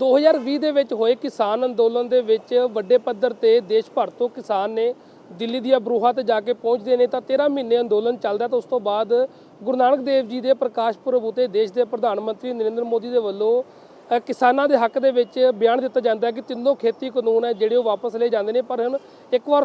2020 ਦੇ ਵਿੱਚ ਹੋਏ ਕਿਸਾਨ ਅੰਦੋਲਨ ਦੇ ਵਿੱਚ ਵੱਡੇ ਪੱਧਰ ਤੇ ਦੇਸ਼ ਭਰ ਤੋਂ ਕਿਸਾਨ ਨੇ ਦਿੱਲੀ ਦੀਆਂ ਬਰੂਹਾਂ ਤੇ ਜਾ ਕੇ ਪਹੁੰਚਦੇ ਨੇ ਤਾਂ 13 ਮਹੀਨੇ ਅੰਦੋਲਨ ਚੱਲਦਾ ਤਾਂ ਉਸ ਤੋਂ ਬਾਅਦ ਗੁਰੂ ਨਾਨਕ ਦੇਵ ਜੀ ਦੇ ਪ੍ਰਕਾਸ਼ ਪੁਰਬ ਉਤੇ ਦੇਸ਼ ਦੇ ਪ੍ਰਧਾਨ ਮੰਤਰੀ ਨਰਿੰਦਰ ਮੋਦੀ ਦੇ ਵੱਲੋਂ ਕਿਸਾਨਾਂ ਦੇ ਹੱਕ ਦੇ ਵਿੱਚ ਬਿਆਨ ਦਿੱਤਾ ਜਾਂਦਾ ਹੈ ਕਿ ਤਿੰਨੋਂ ਖੇਤੀ ਕਾਨੂੰਨ ਹੈ, ਜਿਹੜੇ ਉਹ ਵਾਪਸ ਲਏ ਜਾਂਦੇ ਨੇ, ਪਰ ਹੁਣ ਇੱਕ ਵਾਰ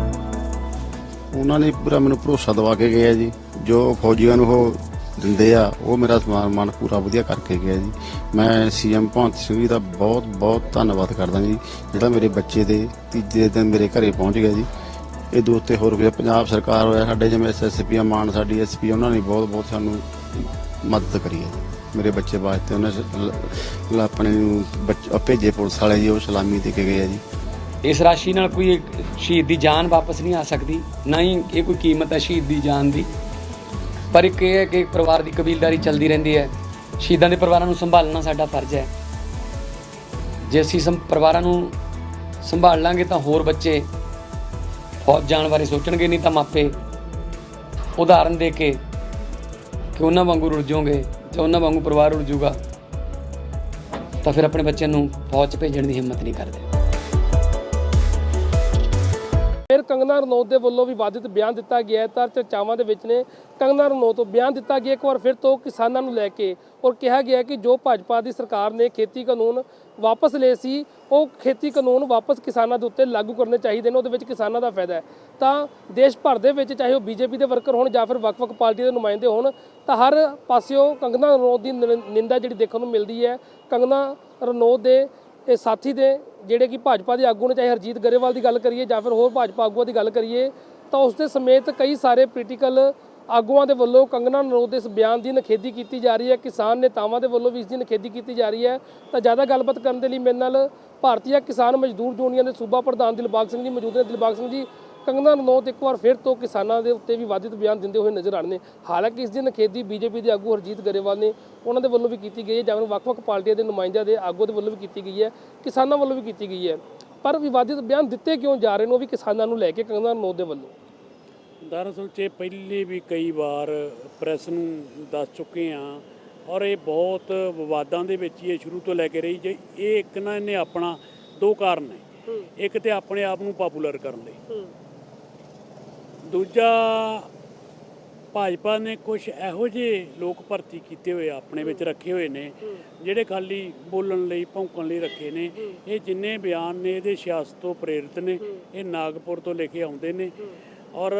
ਉਹਨਾਂ ਨੇ ਪੂਰਾ ਮੈਨੂੰ ਭਰੋਸਾ ਦਵਾ ਕੇ ਗਿਆ ਜੀ। ਜੋ ਫੌਜੀਆਂ ਨੂੰ ਉਹ ਦਿੰਦੇ ਆ, ਉਹ ਮੇਰਾ ਸਮਾਨ ਮਾਨ ਪੂਰਾ ਵਧੀਆ ਕਰਕੇ ਗਿਆ ਜੀ। ਮੈਂ ਸੀਐਮ ਭਗਵੰਤ ਸਿੰਘ ਜੀ ਦਾ ਬਹੁਤ ਬਹੁਤ ਧੰਨਵਾਦ ਕਰਦਾ ਜੀ, ਜਿਹੜਾ ਮੇਰੇ ਬੱਚੇ ਦੇ, ਤੀਜੇ ਦਿਨ ਮੇਰੇ ਘਰੇ ਪਹੁੰਚ ਗਿਆ ਜੀ। ਇਹ ਦੋ ਉੱਤੇ ਹੋਰ ਵੀ ਪੰਜਾਬ ਸਰਕਾਰ ਹੋਇਆ, ਸਾਡੇ ਜਿਵੇਂ ਐਸਐਸਪੀ ਆ, ਮਾਨ ਸਾਡੀ ਐਸਪੀ ਉਹਨਾਂ ਨੇ ਬਹੁਤ ਬਹੁਤ ਸਾਨੂੰ ਮਦਦ ਕਰੀ ਹੈ ਜੀ। ਮੇਰੇ ਬੱਚੇ ਵਾਸਤੇ ਉਹਨਾਂ ਆਪਣੇ ਨੂੰ ਭੇਜੇ ਪੁਲਿਸ ਵਾਲੇ ਜੀ, ਉਹ ਸਲਾਮੀ ਦੇ ਕੇ ਗਏ ਆ ਜੀ। ਇਸ ਰਾਸ਼ੀ ਨਾਲ ਕੋਈ ਸ਼ਹੀਦ ਦੀ ਜਾਨ ਵਾਪਸ ਨਹੀਂ ਆ ਸਕਦੀ, ਨਾ ਹੀ ਇਹ ਕੋਈ ਕੀਮਤ ਹੈ ਸ਼ਹੀਦ ਦੀ ਜਾਨ ਦੀ। ਪਰ ਇੱਕ ਇਹ ਹੈ ਕਿ ਪਰਿਵਾਰ ਦੀ ਕਬੀਲਦਾਰੀ ਚੱਲਦੀ ਰਹਿੰਦੀ ਹੈ। ਸ਼ਹੀਦਾਂ ਦੇ ਪਰਿਵਾਰਾਂ ਨੂੰ ਸੰਭਾਲਣਾ ਸਾਡਾ ਫਰਜ਼ ਹੈ। ਜੇ ਅਸੀਂ ਸੰ, ਪਰਿਵਾਰਾਂ ਨੂੰ ਸੰਭਾਲ ਲਾਂਗੇ ਤਾਂ ਹੋਰ ਬੱਚੇ ਫੌਜ ਜਾਣ ਬਾਰੇ ਸੋਚਣਗੇ, ਨਹੀਂ ਤਾਂ ਮਾਪੇ ਉਦਾਹਰਨ ਦੇ ਕੇ ਕਿ ਉਹਨਾਂ ਵਾਂਗੂ ਰੁੱਝ ਜਾਓਗੇ ਜਾਂ ਉਹਨਾਂ ਵਾਂਗੂ ਪਰਿਵਾਰ ਰੁੱਝ ਜਾਊਗਾ, ਤਾਂ ਫਿਰ ਆਪਣੇ ਬੱਚਿਆਂ ਨੂੰ ਫੌਜ 'ਚ ਭੇਜਣ ਦੀ ਹਿੰਮਤ ਨਹੀਂ ਕਰਦੇ। ਫਿਰ ਕੰਗਨਾ ਰਣੌਤ ਦੇ ਵੱਲੋਂ ਵੀ ਵਿਵਾਦਿਤ ਬਿਆਨ ਦਿੱਤਾ ਗਿਆ ਹੈ। ਤਾਂ ਚਰਚਾਵਾਂ ਦੇ ਵਿੱਚ ਨੇ ਕੰਗਨਾ ਰਣੌਤ ਤੋਂ ਬਿਆਨ ਦਿੱਤਾ ਗਿਆ। ਇੱਕ ਵਾਰ ਫਿਰ ਤੋਂ ਕਿਸਾਨਾਂ ਨੂੰ ਲੈ ਕੇ ਔਰ ਕਿਹਾ ਗਿਆ ਕਿ ਜੋ ਭਾਜਪਾ ਦੀ ਸਰਕਾਰ ਨੇ ਖੇਤੀ ਕਾਨੂੰਨ ਵਾਪਸ ਲਏ ਸੀ, ਉਹ ਖੇਤੀ ਕਾਨੂੰਨ ਵਾਪਸ ਕਿਸਾਨਾਂ ਦੇ ਉੱਤੇ ਲਾਗੂ ਕਰਨੇ ਚਾਹੀਦੇ ਨੇ। ਉਹਦੇ ਵਿੱਚ ਕਿਸਾਨਾਂ ਦਾ ਫਾਇਦਾ ਹੈ। ਤਾਂ ਦੇਸ਼ ਭਰ ਦੇ ਵਿੱਚ ਚਾਹੇ ਉਹ ਬੀਜੇਪੀ ਦੇ ਵਰਕਰ ਹੋਣ ਜਾਂ ਫਿਰ ਵੱਖ-ਵੱਖ ਪਾਰਟੀਆਂ ਦੇ ਨੁਮਾਇੰਦੇ ਹੋਣ, ਤਾਂ ਹਰ ਪਾਸਿਓਂ ਕੰਗਨਾ ਰਣੌਤ ਦੀ ਨਿੰ- ਨਿੰਦਾ ਜਿਹੜੀ ਦੇਖਣ ਨੂੰ ਮਿਲਦੀ ਹੈ। ਕੰਗਨਾ ਰਣੌਤ ਦੇ ਇਹ ਸਾਥੀ ਦੇ ਜਿਹੜੇ ਕਿ ਭਾਜਪਾ ਦੇ ਆਗੂ ਨੇ, ਚਾਹੇ ਹਰਜੀਤ ਗਰੇਵਾਲ ਦੀ ਗੱਲ ਕਰੀਏ ਜਾਂ ਫਿਰ ਹੋਰ ਭਾਜਪਾ ਆਗੂਆਂ ਦੀ ਗੱਲ ਕਰੀਏ, ਤਾਂ ਉਸ ਦੇ ਸਮੇਤ ਕਈ ਸਾਰੇ ਪੋਲੀਟੀਕਲ ਆਗੂਆਂ ਦੇ ਵੱਲੋਂ ਕੰਗਨਾ ਰਣੌਤ ਦੇ ਇਸ ਬਿਆਨ ਦੀ ਨਖੇਦੀ ਕੀਤੀ ਜਾ ਰਹੀ ਹੈ, ਕਿਸਾਨ ਨੇਤਾਵਾਂ ਦੇ ਵੱਲੋਂ ਵੀ ਇਸ ਦੀ ਨਖੇਦੀ ਕੀਤੀ ਜਾ ਰਹੀ ਹੈ। ਤਾਂ ਜ਼ਿਆਦਾ ਗੱਲਬਾਤ ਕਰਨ ਦੇ ਲਈ ਮੇਰੇ ਨਾਲ ਭਾਰਤੀ ਕਿਸਾਨ ਮਜ਼ਦੂਰ ਯੂਨੀਅਨ ਦੇ ਸੂਬਾ ਪ੍ਰਧਾਨ ਦਿਲਬਾਗ ਸਿੰਘ ਜੀ ਮੌਜੂਦ ਨੇ। ਦਿਲਬਾਗ ਸਿੰਘ ਜੀ ਕੰਗਨਾ ਰਣੌਤ ਇੱਕ ਵਾਰ ਫਿਰ ਤੋਂ ਕਿਸਾਨਾਂ ਦੇ ਉੱਤੇ ਵਿਵਾਦਿਤ ਬਿਆਨ ਦਿੰਦੇ ਹੋਏ ਨਜ਼ਰ ਆ ਰਹੇ ਨੇ। ਹਾਲਾਂਕਿ ਇਸ ਦੀ ਨਖੇਦੀ ਬੀਜੇਪੀ ਦੇ ਆਗੂ ਹਰਜੀਤ ਗਰੇਵਾਲ ਨੇ ਉਹਨਾਂ ਦੇ ਵੱਲੋਂ ਵੀ ਕੀਤੀ ਗਈ ਹੈ ਜਾਂ ਵੱਖ-ਵੱਖ ਪਾਰਟੀਆਂ ਦੇ ਨੁਮਾਇੰਦਿਆਂ ਦੇ ਆਗੂ ਦੇ ਵੱਲੋਂ ਵੀ ਕੀਤੀ ਗਈ ਹੈ ਕਿਸਾਨਾਂ ਵੱਲੋਂ ਵੀ ਕੀਤੀ ਗਈ ਹੈ। ਪਰ ਵਿਵਾਦਿਤ ਬਿਆਨ ਦਿੱਤੇ ਕਿਉਂ ਜਾ ਰਹੇ ਨੇ ਉਹ ਵੀ ਕਿਸਾਨਾਂ ਨੂੰ ਲੈ ਕੇ ਕੰਗਨਾ ਰਣੌਤ ਦੇ ਵੱਲੋਂ। ਦਰਅਸਲ 'ਚ ਪਹਿਲੇ ਵੀ ਕਈ ਵਾਰ ਪ੍ਰੈਸ ਨੂੰ ਦੱਸ ਚੁੱਕੇ ਆ ਔਰ ਇਹ ਬਹੁਤ ਵਿਵਾਦਾਂ ਦੇ ਵਿੱਚ ਹੀ ਇਹ ਸ਼ੁਰੂ ਤੋਂ ਲੈ ਕੇ ਰਹੀ ਜੇ ਇਹ ਇੱਕ ਨਾ ਇਹਨੇ ਆਪਣਾ ਦੋ ਕਾਰਨ ਨੇ। ਇੱਕ ਤੇ ਆਪਣੇ ਆਪ ਨੂੰ ਪਪੂਲਰ ਕਰਨ ਲਈ ਦੂਜਾ ਭਾਜਪਾ ਨੇ ਕੁਝ ਇਹੋ ਜਿਹੇ ਲੋਕ ਭਰਤੀ ਕੀਤੇ ਹੋਏ ਆਪਣੇ ਵਿੱਚ ਰੱਖੇ ਹੋਏ ਨੇ ਜਿਹੜੇ ਖਾਲੀ ਬੋਲਣ ਲਈ ਭੌਂਕਣ ਲਈ ਰੱਖੇ ਨੇ। ਇਹ ਜਿੰਨੇ ਬਿਆਨ ਨੇ ਇਹਦੇ ਸਿਆਸਤ ਤੋਂ ਪ੍ਰੇਰਿਤ ਨੇ। ਇਹ ਨਾਗਪੁਰ ਤੋਂ ਲਿਖੇ ਆਉਂਦੇ ਨੇ। ਔਰ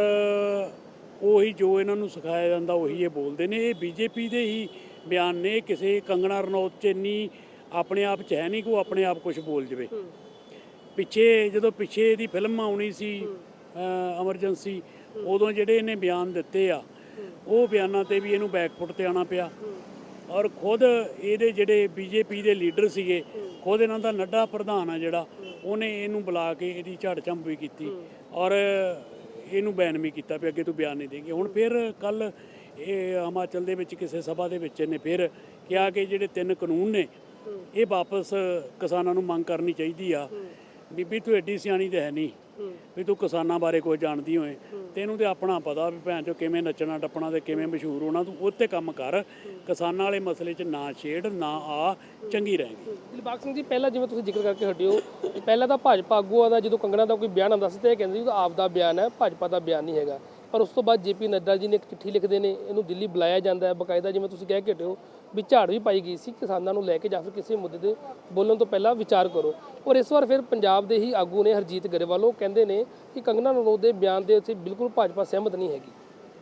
ਉਹੀ ਜੋ ਇਹਨਾਂ ਨੂੰ ਸਿਖਾਇਆ ਜਾਂਦਾ ਉਹੀ ਇਹ ਬੋਲਦੇ ਨੇ। ਇਹ ਬੀਜੇਪੀ ਦੇ ਹੀ ਬਿਆਨ ਨੇ। ਕਿਸੇ ਕੰਗਣਾ ਰਣੌਤ ਚ ਇੰਨੀ ਆਪਣੇ ਆਪ ਚ ਹੈ ਨਹੀਂ ਕਿ ਉਹ ਆਪਣੇ ਆਪ ਕੁਝ ਬੋਲ ਜਵੇ। ਪਿੱਛੇ ਜਦੋਂ ਪਿੱਛੇ ਇਹਦੀ ਫਿਲਮ ਆਉਣੀ ਸੀ ਐਮਰਜੈਂਸੀ ਉਦੋਂ ਜਿਹੜੇ ਇਹਨੇ ਬਿਆਨ ਦਿੱਤੇ ਆ, ਉਹ ਬਿਆਨਾਂ ਤੇ ਵੀ ਇਹਨੂੰ ਬੈਕਫੁੱਟ ਤੇ ਆਣਾ ਪਿਆ। ਔਰ ਖੁਦ ਇਹਦੇ ਜਿਹੜੇ ਬੀਜੇਪੀ ਦੇ ਲੀਡਰ ਸੀਗੇ, ਖੁਦ ਇਹਨਾਂ ਦਾ ਨੱਡਾ ਪ੍ਰਧਾਨ ਆ ਜਿਹੜਾ, ਉਹਨੇ ਇਹਨੂੰ ਬੁਲਾ ਕੇ ਇਹਦੀ ਝੜ ਝੰਬ ਵੀ ਕੀਤੀ ਔਰ ਇਹਨੂੰ ਬੈਨ ਵੀ ਕੀਤਾ ਵੀ ਅੱਗੇ ਤੂੰ ਬਿਆਨ ਨਹੀਂ ਦੇਂਗੇ ਹੁਣ ਫਿਰ ਕੱਲ ਇਹ ਹਿਮਾਚਲ ਦੇ ਵਿੱਚ ਕਿਸੇ ਸਭਾ ਦੇ ਵਿੱਚ ਇਹਨੇ ਫਿਰ ਕਿਹਾ ਕਿ ਜਿਹੜੇ ਤਿੰਨ ਕਾਨੂੰਨ ਨੇ, ਇਹ ਵਾਪਸ ਕਿਸਾਨਾਂ ਨੂੰ ਮੰਗ ਕਰਨੀ ਚਾਹੀਦੀ ਆ। ਬੀਬੀ ਤੂੰ ਐਡੀ ਸਿਆਣੀ ਤੇ ਹੈ ਨਹੀਂ ਵੀ ਤੂੰ ਕਿਸਾਨਾਂ ਬਾਰੇ ਕੁਝ ਜਾਣਦੀ ਹੋਏ। ਤੈਨੂੰ ਤੇ ਆਪਣਾ ਪਤਾ ਵੀ ਭੈਣ ਚੋ ਕਿਵੇਂ ਨੱਚਣਾ ਟੱਪਣਾ ਤੇ ਕਿਵੇਂ ਮਸ਼ਹੂਰ ਹੋਣਾ ਤੂੰ ਉਹ ਤੇ ਕੰਮ ਕਰ। ਕਿਸਾਨਾਂ ਵਾਲੇ ਮਸਲੇ 'ਚ ਨਾ ਛੇੜ ਨਾ ਆ ਚੰਗੀ ਰਹੇਗੀ ਦਿਲਬਾਗ ਸਿੰਘ ਜੀ ਪਹਿਲਾਂ ਜਿਵੇਂ ਤੁਸੀਂ ਜ਼ਿਕਰ ਕਰਕੇ ਹਟਿਓ ਪਹਿਲਾਂ ਤਾਂ ਭਾਜਪਾ ਆਗੂਆਂ ਦਾ ਜਦੋਂ ਕੰਗਣਾ ਦਾ ਕੋਈ ਬਿਆਨ ਆਉਂਦਾ ਸੀ ਤੇ ਇਹ ਕਹਿੰਦੇ ਸੀ ਕਿ ਆਪ ਦਾ ਬਿਆਨ ਹੈ ਭਾਜਪਾ ਦਾ ਬਿਆਨ ਨਹੀਂ ਹੈਗਾ। ਪਰ ਉਸ ਤੋਂ ਬਾਅਦ ਜੇਪੀ ਨੱਡਾ ਜੀ ਨੇ ਇੱਕ ਚਿੱਠੀ ਲਿਖਦੇ ਨੇ, ਇਹਨੂੰ ਦਿੱਲੀ ਬੁਲਾਇਆ ਜਾਂਦਾ ਹੈ, ਬਕਾਇਦਾ ਜਿਵੇਂ ਤੁਸੀਂ ਕਹਿ ਕੇ ਹਟਿਓ ਵੀ ਝਾੜ ਵੀ ਪਾਈ ਗਈ ਸੀ ਕਿਸਾਨਾਂ ਨੂੰ ਲੈ ਕੇ ਜਾਂ ਫਿਰ ਕਿਸੇ ਮੁੱਦੇ ਤੇ ਬੋਲਣ ਤੋਂ ਪਹਿਲਾਂ ਵਿਚਾਰ ਕਰੋ। ਔਰ ਇਸ ਵਾਰ ਫਿਰ ਪੰਜਾਬ ਦੇ ਹੀ ਆਗੂ ਨੇ ਹਰਜੀਤ ਗਰੇਵਾਲ, ਉਹ ਕਹਿੰਦੇ ਨੇ ਕਿ ਕੰਗਨਾ ਰਣੌਤ ਦੇ ਬਿਆਨ ਦੇ ਉੱਤੇ ਬਿਲਕੁਲ ਭਾਜਪਾ ਸਹਿਮਤ ਨਹੀਂ ਹੈਗੀ।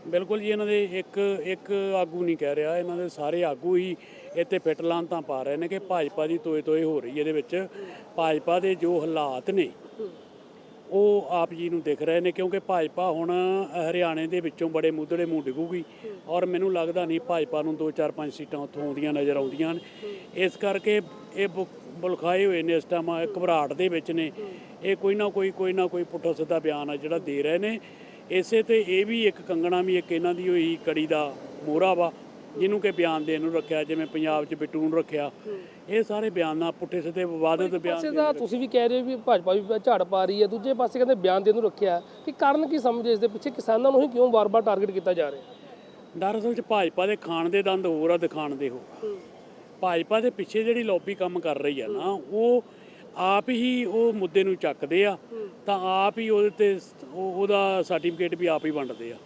ਬਿਲਕੁਲ ਜੀ, ਇਹਨਾਂ ਦੇ ਇੱਕ ਇੱਕ ਆਗੂ ਨਹੀਂ ਕਹਿ ਰਿਹਾ, ਇਹਨਾਂ ਦੇ ਸਾਰੇ ਆਗੂ ਹੀ ਇੱਥੇ ਫਿੱਟ ਤਾਂ ਪਾ ਰਹੇ ਨੇ ਕਿ ਭਾਜਪਾ ਦੀ ਤੋਏ ਤੋਏ ਹੋ ਰਹੀ ਹੈ ਇਹਦੇ ਵਿੱਚ। ਭਾਜਪਾ ਦੇ ਜੋ ਹਾਲਾਤ ਨੇ ਉਹ ਆਪ ਜੀ ਨੂੰ ਦਿਖ ਰਹੇ ਨੇ ਕਿਉਂਕਿ ਭਾਜਪਾ ਹੁਣ ਹਰਿਆਣੇ ਦੇ ਵਿੱਚੋਂ ਬੜੇ ਮੁੱਦੜੇ ਮੂੰਹ ਡਿੱਗੂਗੀ ਔਰ ਮੈਨੂੰ ਲੱਗਦਾ ਨਹੀਂ ਭਾਜਪਾ ਨੂੰ 2 4 5 ਸੀਟਾਂ ਉੱਥੋਂ ਆਉਂਦੀਆਂ ਨਜ਼ਰ ਆਉਂਦੀਆਂ ਹਨ। ਇਸ ਕਰਕੇ ਇਹ ਬ- ਬੁਲਖਾਏ ਹੋਏ ਨੇ ਇਸ ਟਾਈਮ ਘਬਰਾਹਟ ਦੇ ਵਿੱਚ ਨੇ। ਇਹ ਕੋਈ ਨਾ ਕੋਈ ਕੋਈ ਨਾ ਕੋਈ ਪੁੱਠਾ ਸਿੱਧਾ ਬਿਆਨ ਆ ਜਿਹੜਾ ਦੇ ਰਹੇ ਨੇ। ਇਸੇ ਤੇ ਇਹ ਵੀ ਇੱਕ ਕੰਗਣਾ ਵੀ ਇੱਕ ਇਹਨਾਂ ਦੀ ਹੋਈ ਕੜੀ ਦਾ ਮੋਹਰਾ ਵਾ। ਜਿਹਨੂੰ ਕਿ ਬਿਆਨ ਦੇਣ ਨੂੰ ਰੱਖਿਆ ਜਿਵੇਂ ਪੰਜਾਬ 'ਚ ਬਿੱਟੂ ਨੂੰ ਰੱਖਿਆ। ਇਹ ਸਾਰੇ ਬਿਆਨਾਂ ਪੁੱਠੇ ਸਿੱਧੇ ਵਿਵਾਦਿਤ ਬਿਆਨ ਪਾਸੇ ਦੇ ਤੁਸੀਂ ਵੀ ਕਹਿ ਰਹੇ ਹੋ ਵੀ ਭਾਜਪਾ ਵੀ ਝਾੜ ਪਾ ਰਹੀ ਹੈ ਦੂਜੇ ਪਾਸੇ ਕਹਿੰਦੇ ਬਿਆਨ ਦੇਣ ਨੂੰ ਰੱਖਿਆ ਕਿ ਕਾਰਨ ਕੀ ਸਮਝੇ ਇਸ ਦੇ ਪਿੱਛੇ ਕਿਸਾਨਾਂ ਨੂੰ ਹੀ ਕਿਉਂ ਵਾਰ-ਵਾਰ ਟਾਰਗੇਟ ਕੀਤਾ ਜਾ ਰਿਹਾ ਦਰਅਸਲ 'ਚ ਭਾਜਪਾ ਦੇ ਖਾਣ ਦੇ ਦੰਦ ਹੋਰ ਆ ਦਿਖਾਣ ਦੇ ਹੋਰ। ਭਾਜਪਾ ਦੇ ਪਿੱਛੇ ਜਿਹੜੀ ਲੌਬੀ ਕੰਮ ਕਰ ਰਹੀ ਆ ਨਾ ਉਹ ਆਪ ਹੀ ਉਹ ਮੁੱਦੇ ਨੂੰ ਚੱਕਦੇ ਆ ਤਾਂ ਆਪ ਹੀ ਉਹਦੇ ਤੇ ਉਹਦਾ ਸਰਟੀਫਿਕੇਟ ਵੀ ਆਪ ਹੀ ਵੰਡਦੇ ਆ।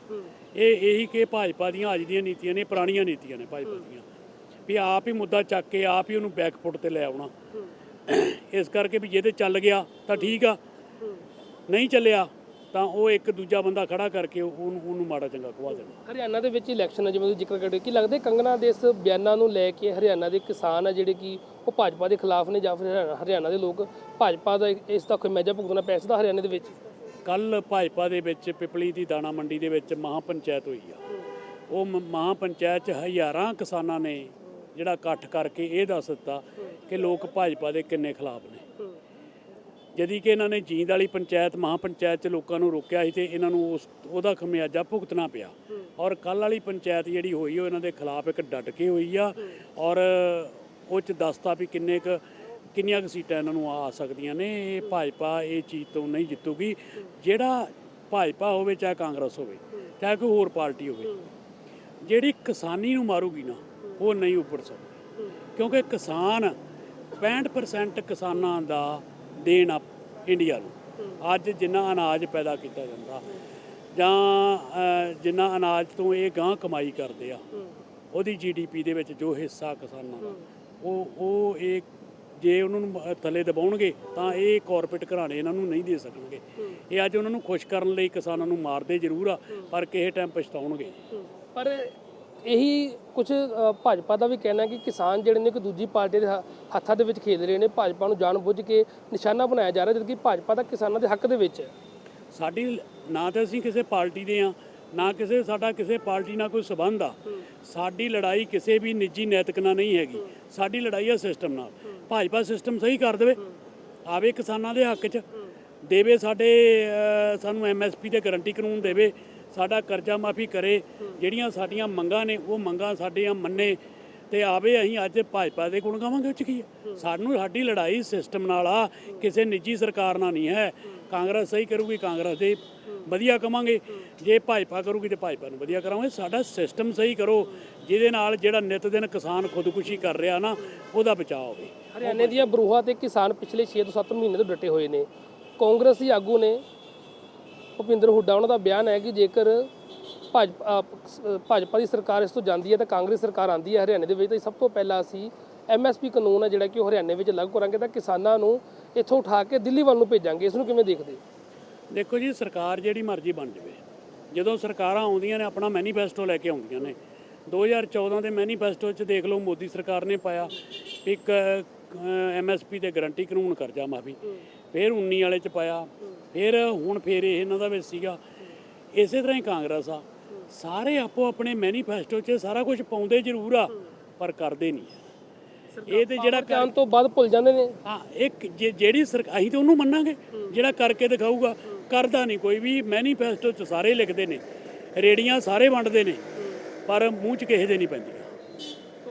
ਇਹ ਇਹੀ ਕਿ ਭਾਜਪਾ ਦੀਆਂ ਅੱਜ ਦੀਆਂ ਨੀਤੀਆਂ ਨੇ ਪੁਰਾਣੀਆਂ ਨੀਤੀਆਂ ਨੇ ਭਾਜਪਾ ਦੀਆਂ। ਵੀ ਆਪ ਹੀ ਮੁੱਦਾ ਚੱਕ ਕੇ ਆਪ ਹੀ ਉਹਨੂੰ ਬੈਕਫੁੱਟ ਤੇ ਲੈ ਆਉਣਾ। ਇਸ ਕਰਕੇ ਵੀ ਜੇ ਤੇ ਚੱਲ ਗਿਆ ਤਾਂ ਠੀਕ ਆ। ਨਹੀਂ ਚੱਲਿਆ ਤਾਂ ਉਹ ਇੱਕ ਦੂਜਾ ਬੰਦਾ ਖੜਾ ਕਰਕੇ ਉਹਨੂੰ ਉਹਨੂੰ ਮਾੜਾ ਚੰਗਾ ਖਵਾ ਦੇਣਾ। ਹਰਿਆਣਾ ਦੇ ਵਿੱਚ ਇਲੈਕਸ਼ਨ ਹੈ ਜਿਵੇਂ ਤੁਸੀਂ ਜ਼ਿਕਰ ਕਰਦੇ ਕੀ ਲੱਗਦਾ ਹੈ ਕੰਗਨਾ ਦੇ ਇਸ ਬਿਆਨਾਂ ਨੂੰ ਲੈ ਕੇ ਹਰਿਆਣਾ ਦੇ ਕਿਸਾਨ ਆ ਜਿਹੜੇ ਕਿ ਉਹ ਭਾਜਪਾ ਦੇ ਖਿਲਾਫ ਨੇ ਜਾਂ ਫਿਰ ਹਰਿਆਣਾ- ਦੇ ਲੋਕ ਭਾਜਪਾ ਦਾ ਇਸ ਦਾ ਕੋਈ ਮੈਜਾ ਭੁਗਤਣਾ ਪੈ ਸਕਦਾ ਹਰਿਆਣੇ ਦੇ ਵਿੱਚ? ਕੱਲ ਭਾਜਪਾ ਦੇ ਵਿੱਚ ਪਿਪਲੀ ਦੀ ਦਾਣਾ ਮੰਡੀ ਦੇ ਵਿੱਚ ਮਹਾ ਪੰਚਾਇਤ ਹੋਈ ਆ। ਉਹ ਮਹਾਂ ਪੰਚਾਇਤ ਚ ਹਜ਼ਾਰਾਂ ਕਿਸਾਨਾਂ ਨੇ ਜਿਹੜਾ ਇਕੱਠ ਕਰਕੇ ਇਹ ਦੱਸ ਦਿੱਤਾ ਕਿ ਲੋਕ ਭਾਜਪਾ ਦੇ ਕਿੰਨੇ ਖਿਲਾਫ ਨੇ। ਜਦੀ ਕਿ ਇਹਨਾਂ ਨੇ ਜੀਂਦ ਵਾਲੀ ਪੰਚਾਇਤ ਮਹਾ ਪੰਚਾਇਤ ਚ ਲੋਕਾਂ ਨੂੰ ਰੋਕਿਆ ਸੀ ਤੇ ਇਹਨਾਂ ਨੂੰ ਉਸ, ਉਹਦਾ ਖਮਿਆਜਾ ਭੁਗਤਣਾ ਪਿਆ। ਔਰ ਕੱਲ ਵਾਲੀ ਪੰਚਾਇਤ ਜਿਹੜੀ ਹੋਈ, ਉਹ ਇਹਨਾਂ ਦੇ ਖਿਲਾਫ ਇੱਕ ਡਟ ਕੇ ਹੋਈ ਆ ਔਰ ਉਹ ਚ ਦੱਸਤਾ ਵੀ ਕਿੰਨੇ ਕ, ਕਿੰਨੀਆਂ ਕੁ ਸੀਟਾਂ ਇਹਨਾਂ ਨੂੰ ਆ ਸਕਦੀਆਂ ਨੇ। ਇਹ ਭਾਜਪਾ ਇਹ ਚੀਜ਼ ਤੋਂ ਨਹੀਂ ਜਿੱਤੂਗੀ। ਜਿਹੜਾ ਭਾਜਪਾ ਹੋਵੇ, ਚਾਹੇ ਕਾਂਗਰਸ ਹੋਵੇ, ਚਾਹੇ ਕੋਈ ਹੋਰ ਪਾਰਟੀ ਹੋਵੇ, ਜਿਹੜੀ ਕਿਸਾਨੀ ਨੂੰ ਮਾਰੂਗੀ ਨਾ, ਉਹ ਨਹੀਂ ਉੱਪਰ ਸਕਦੀ। ਕਿਉਂਕਿ ਕਿਸਾਨ 65% ਕਿਸਾਨਾਂ ਦਾ ਦੇਣ ਆ ਇੰਡੀਆ ਨੂੰ। ਅੱਜ ਜਿੰਨਾ ਅਨਾਜ ਪੈਦਾ ਕੀਤਾ ਜਾਂਦਾ, ਜਾਂ ਜਿੰਨਾ ਅਨਾਜ ਤੋਂ ਇਹ ਗਾਂ ਕਮਾਈ ਕਰਦੇ ਆ, ਉਹਦੀ ਜੀਡੀਪੀ ਦੇ ਵਿੱਚ ਜੋ ਹਿੱਸਾ ਕਿਸਾਨਾਂ ਦਾ, ਉਹ ਉਹ ਇਹ ਜੇ ਉਹਨਾਂ ਨੂੰ ਥੱਲੇ ਦਬਾਉਣਗੇ, ਤਾਂ ਇਹ ਕਾਰਪੋਰੇਟ ਘਰਾਣੇ ਇਹਨਾਂ ਨੂੰ ਨਹੀਂ ਦੇ ਸਕਣਗੇ। ਇਹ ਅੱਜ ਉਹਨਾਂ ਨੂੰ ਖੁਸ਼ ਕਰਨ ਲਈ ਕਿਸਾਨਾਂ ਨੂੰ ਮਾਰਦੇ ਜ਼ਰੂਰ ਆ, ਪਰ ਕਿਸੇ ਟਾਈਮ ਪਛਤਾਉਣਗੇ। ਪਰ ਇਹੀ ਕੁਝ ਭਾਜਪਾ ਦਾ ਵੀ ਕਹਿਣਾ ਕਿ ਕਿਸਾਨ ਜਿਹੜੇ ਨੇ ਕਿ ਦੂਜੀ ਪਾਰਟੀ ਦੇ ਹੱਥਾਂ ਦੇ ਵਿੱਚ ਖੇਡ ਰਹੇ ਨੇ ਭਾਜਪਾ ਨੂੰ ਜਾਣਬੁੱਝ ਕੇ ਨਿਸ਼ਾਨਾ ਬਣਾਇਆ ਜਾ ਰਿਹਾ ਜਦਕਿ ਭਾਜਪਾ ਤਾਂ ਕਿਸਾਨਾਂ ਦੇ ਹੱਕ ਦੇ ਵਿੱਚ ਹੈ। ਸਾਡੀ ਨਾ ਤਾਂ ਅਸੀਂ ਕਿਸੇ ਪਾਰਟੀ ਦੇ ਆ ਨਾ ਕਿਸੇ ਸਾਡਾ ਕਿਸੇ ਪਾਰਟੀ ਨਾਲ ਕੋਈ ਸਬੰਧ ਆ। ਸਾਡੀ ਲੜਾਈ ਕਿਸੇ ਵੀ ਨਿੱਜੀ ਨੈਤਿਕ ਨਾਲ ਨਹੀਂ ਹੈਗੀ। ਸਾਡੀ ਲੜਾਈ ਆ ਸਿਸਟਮ ਨਾਲ। ਭਾਜਪਾ ਸਿਸਟਮ ਸਹੀ ਕਰ ਦੇਵੇ ਆਵੇ ਕਿਸਾਨਾਂ ਦੇ ਹੱਕ 'ਚ ਦੇਵੇ ਸਾਡੇ ਸਾਨੂੰ ਐਮਐਸਪੀ ਤੇ ਗਾਰੰਟੀ ਕਾਨੂੰਨ ਦੇਵੇ ਸਾਡਾ ਕਰਜ਼ਾ ਮਾਫੀ ਕਰੇ, ਜਿਹੜੀਆਂ ਸਾਡੀਆਂ ਮੰਗਾਂ ਨੇ, ਉਹ ਮੰਗਾਂ ਸਾਡੀਆਂ ਮੰਨੇ। ਤੇ ਆਵੇ ਅਸੀਂ ਅੱਜ ਭਾਜਪਾ ਦੇ ਗੁਣ ਗਾਵਾਂਗੇ ਉਹ ਕੀ ਸਾਨੂੰ ਸਾਡੀ ਲੜਾਈ ਸਿਸਟਮ ਨਾਲ ਆ, ਕਿਸੇ ਨਿੱਜੀ ਸਰਕਾਰ ਨਾਲ ਨਹੀਂ ਹੈ। ਕਾਂਗਰਸ ਸਹੀ ਕਰੂਗੀ, ਕਾਂਗਰਸ ਦੇ ਵਧੀਆ ਕਵਾਂਗੇ। ਜੇ ਭਾਜਪਾ ਕਰੂਗੀ ਤੇ ਭਾਜਪਾ ਨੂੰ ਵਧੀਆ ਕਰਾਂਗੇ। ਸਾਡਾ ਸਿਸਟਮ ਸਹੀ ਕਰੋ, ਜਿਹਦੇ ਨਾਲ ਜਿਹੜਾ ਨਿਤ ਦਿਨ ਕਿਸਾਨ ਖੁਦਕੁਸ਼ੀ ਕਰ ਰਿਹਾ ਨਾ, ਉਹਦਾ ਬਚਾਅ ਹੋਵੇ। ਹਰਿਆਣੇ ਦੀਆਂ ਬਰੂਹਾਂ ਤੇ ਕਿਸਾਨ ਪਿਛਲੇ 6 ਤੋਂ 7 ਮਹੀਨੇ ਤੋਂ ਡਟੇ ਹੋਏ ਨੇ। ਕਾਂਗਰਸੀ ਆਗੂ ਨੇ ਭੁਪਿੰਦਰ ਹੁੱਡਾ, ਉਹਨਾਂ ਦਾ ਬਿਆਨ ਹੈ ਕਿ ਜੇਕਰ ਭਾਜਪਾ ਭਾਜਪਾ ਦੀ ਸਰਕਾਰ ਇਸ ਤੋਂ ਜਾਂਦੀ ਹੈ ਤਾਂ ਕਾਂਗਰਸ ਸਰਕਾਰ ਆਂਦੀ ਹੈ ਹਰਿਆਣੇ ਦੇ ਵਿੱਚ। ਤਾਂ ਸਭ ਤੋਂ ਪਹਿਲਾਂ ਅਸੀਂ ਐਮਐਸਪੀ ਕਾਨੂੰਨ ਹੈ ਜਿਹੜਾ ਕਿ ਉਹ ਹਰਿਆਣੇ ਵਿੱਚ ਲਾਗੂ ਕਰਾਂਗੇ ਤਾਂ ਕਿਸਾਨਾਂ ਨੂੰ ਇੱਥੋਂ ਉਠਾ ਕੇ ਦਿੱਲੀ ਵੱਲ ਨੂੰ ਭੇਜਾਂਗੇ। ਇਸ ਨੂੰ ਕਿਵੇਂ ਦੇਖਦੇ? ਦੇਖੋ ਜੀ, ਸਰਕਾਰ ਜਿਹੜੀ ਮਰਜ਼ੀ ਬਣ ਜਾਵੇ। ਜਦੋਂ ਸਰਕਾਰਾਂ ਆਉਂਦੀਆਂ ਨੇ, ਆਪਣਾ ਮੈਨੀਫੈਸਟੋ ਲੈ ਕੇ ਆਉਂਦੀਆਂ ਨੇ। 2014 ਦੇ ਮੈਨੀਫੈਸਟੋ 'ਚ ਦੇਖ ਲਓ, ਮੋਦੀ ਸਰਕਾਰ ਨੇ ਪਾਇਆ ਇੱਕ ਐਮਐਸਪੀ ਤੇ ਗਰੰਟੀ ਕਾਨੂੰਨ ਕਰਜ਼ਾ ਮਾਫੀ। ਫਿਰ 19 ਵਾਲੇ 'ਚ ਪਾਇਆ ਫਿਰ ਹੁਣ ਫਿਰ ਇਹ ਇਹਨਾਂ ਦਾ ਵਿੱਚ ਸੀਗਾ। ਇਸੇ ਤਰ੍ਹਾਂ ਹੀ ਕਾਂਗਰਸ ਆ। ਸਾਰੇ ਆਪੋ ਆਪਣੇ ਮੈਨੀਫੈਸਟੋ 'ਚ ਸਾਰਾ ਕੁਝ ਪਾਉਂਦੇ ਜ਼ਰੂਰ ਆ ਪਰ ਕਰਦੇ ਨਹੀਂ ਇਹ ਤੇ ਜਿਹੜਾ ਜਾਣ ਤੋਂ ਬਾਅਦ ਭੁੱਲ ਜਾਂਦੇ ਨੇ। ਹਾਂ ਇੱਕ ਜਿਹੜੀ ਸਰਕਾਰ ਅਸੀਂ ਤਾਂ ਉਹਨੂੰ ਮੰਨਾਂਗੇ ਜਿਹੜਾ ਕਰਕੇ ਦਿਖਾਊਗਾ। ਕਰਦਾ ਨਹੀਂ ਕੋਈ ਵੀ ਮੈਨੀਫੈਸਟੋ 'ਚ ਸਾਰੇ ਲਿਖਦੇ ਨੇ ਰੇੜੀਆਂ ਸਾਰੇ ਵੰਡਦੇ ਨੇ ਪਰ ਮੂੰਹ 'ਚ ਕਿਸੇ ਦੇ ਨਹੀਂ ਪੈਂਦੀਆਂ।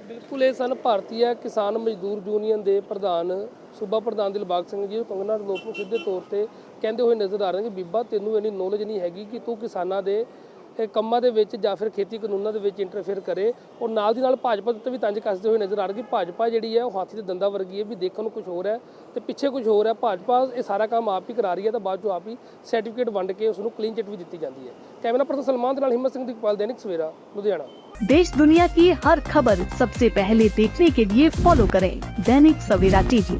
ਬਿਲਕੁਲ ਇਹ ਸਨ ਭਾਰਤੀय ਕਿਸਾਨ ਮਜ਼ਦੂਰ ਯੂਨੀਅਨ ਦੇ ਪ੍ਰਧਾਨ ਸੂਬਾ ਪ੍ਰਧਾਨ ਦਿਲਬਾਗ ਸਿੰਘ ਜੀ ਉਹ ਕੰਗਨਾ ਰਣੌਤ ਨੂੰ ਸਿੱਧੇ ਤੌਰ ਤੇ ਕਹਿੰਦੇ ਹੋਏ ਨਜ਼ਰ ਆ ਰਹੇ ਨੇ ਕਿ ਬੀਬਾ ਤੈਨੂੰ ਇੰਨੀ ਨੌਲੇਜ ਨਹੀਂ ਹੈਗੀ ਕਿ ਤੂੰ ਕਿਸਾਨਾਂ ਦੇ ਇਹ ਕੰਮਾਂ ਦੇ ਵਿੱਚ ਜਾਂ ਫਿਰ ਖੇਤੀ ਕਾਨੂੰਨਾਂ ਦੇ ਵਿੱਚ ਇੰਟਰਫੇਅਰ ਕਰੇ ਔਰ ਨਾਲ ਦੀ ਨਾਲ ਭਾਜਪਾ ਦੇ ਉੱਤੇ ਵੀ ਤੰਜ ਕੱਸਦੇ ਹੋਏ ਨਜ਼ਰ ਆ ਰਹੇ ਕਿ ਭਾਜਪਾ ਜਿਹੜੀ ਹੈ ਉਹ ਹਾਥੀ ਦੇ ਦੰਦਾਂ ਵਰਗੀ ਹੈ ਵੀ ਦੇਖਣ ਨੂੰ ਕੁਝ ਹੋਰ ਹੈ ਤੇ ਪਿੱਛੇ ਕੁਝ ਹੋਰ ਹੈ ਭਾਜਪਾ ਇਹ ਸਾਰਾ ਕੰਮ ਆਪ ਹੀ ਕਰਾ ਰਹੀ ਹੈ ਤਾਂ ਬਾਅਦ ਚੋਂ ਆਪ ਹੀ ਸਰਟੀਫਿਕੇਟ ਵੰਡ ਕੇ ਉਸ ਨੂੰ ਕਲੀਨ ਚਿੱਟ ਵੀ ਦਿੱਤੀ ਜਾਂਦੀ ਹੈ ਕੈਮਰਾ ਪਰਸਨ ਸਲਮਾਨ ਦੇ ਨਾਲ ਹਿੰਮਤ ਸਿੰਘ ਦੀਪਾਲ ਦੈਨਿਕ ਸਵੇਰਾ ਲੁਧਿਆਣਾ देश दुनिया की हर खबर सबसे पहले देखने के लिए फॉलो करें दैनिक सवेरा टीवी